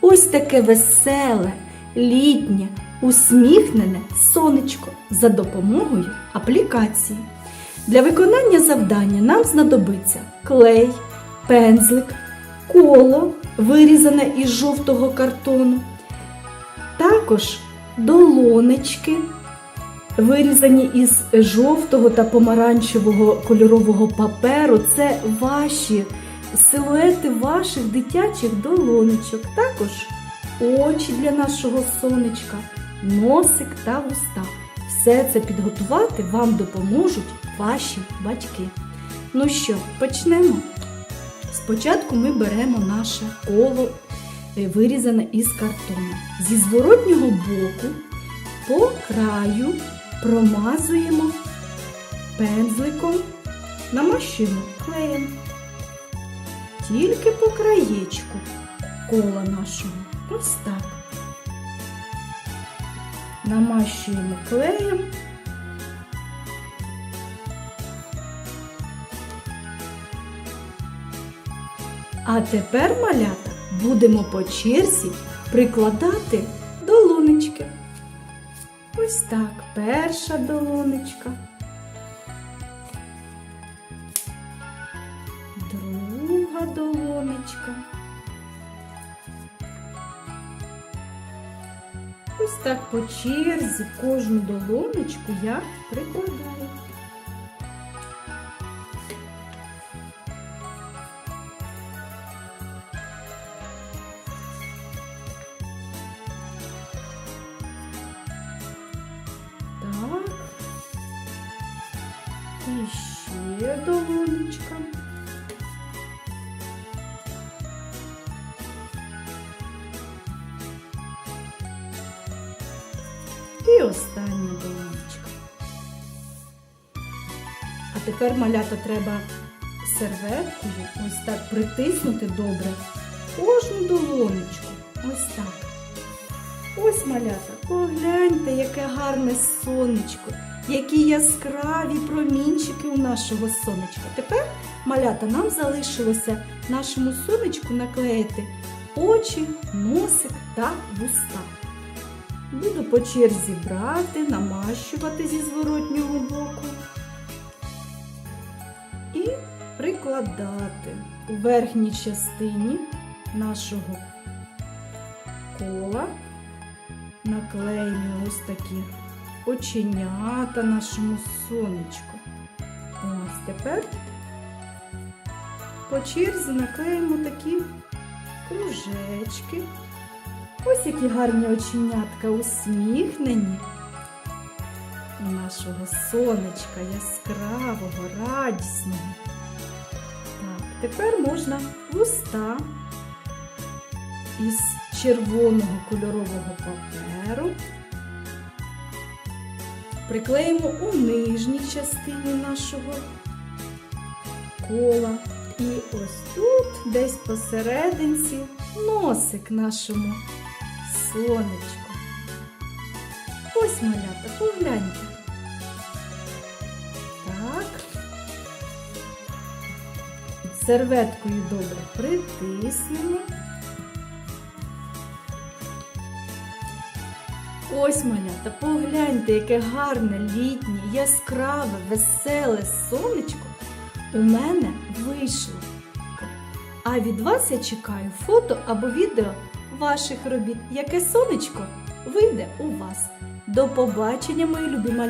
ось таке веселе, літнє, усміхнене сонечко за допомогою аплікації. Для виконання завдання нам знадобиться клей, пензлик, коло, вирізане із жовтого картону, також долонечки, вирізані із жовтого та помаранчевого кольорового паперу. Це ваші силуети ваших дитячих долонечок. Також очі для нашого сонечка, носик та вуста. Все це підготувати вам допоможуть ваші батьки. Ну що, почнемо? Спочатку ми беремо наше коло, е, вирізане із картону. Зі зворотнього боку по краю промазуємо пензликом, намащуємо клеєм. Тільки по краєчку кола нашого. Ось так. Намащуємо клеєм. А тепер, малята, будемо по черзі прикладати долонечки. Ось так, перша долонечка. Долонечка. Ось так по черзі кожну долонечку я прикладаю. Так. І ще долонечка. І остання долонечка. А тепер малята треба серветкою ось так притиснути добре кожну долонечку. Ось так. Ось малята, погляньте, яке гарне сонечко, які яскраві промінчики у нашого сонечка. Тепер, малята, нам залишилося нашому сонечку наклеїти очі, носик та вуста. Буду по черзі брати, намащувати зі зворотнього боку і прикладати у верхній частині нашого кола. Наклеїмо ось такі оченята нашому сонечку. Ось тепер по черзі наклеїмо такі кружечки. Ось які гарні оченятка усміхнені. У нашого сонечка яскравого, радісного. Так, тепер можна вуста із червоного кольорового паперу. Приклеїмо у нижній частині нашого кола. І ось тут, десь посерединці, носик нашому сонечку. Ось малята, погляньте. Так. Серветкою добре притиснемо. Ось малята, погляньте, яке гарне, літнє, яскраве, веселе сонечко у мене вийшло. А від вас я чекаю фото або відео ваших робіт, яке сонечко вийде у вас. До побачення, мої любі малята!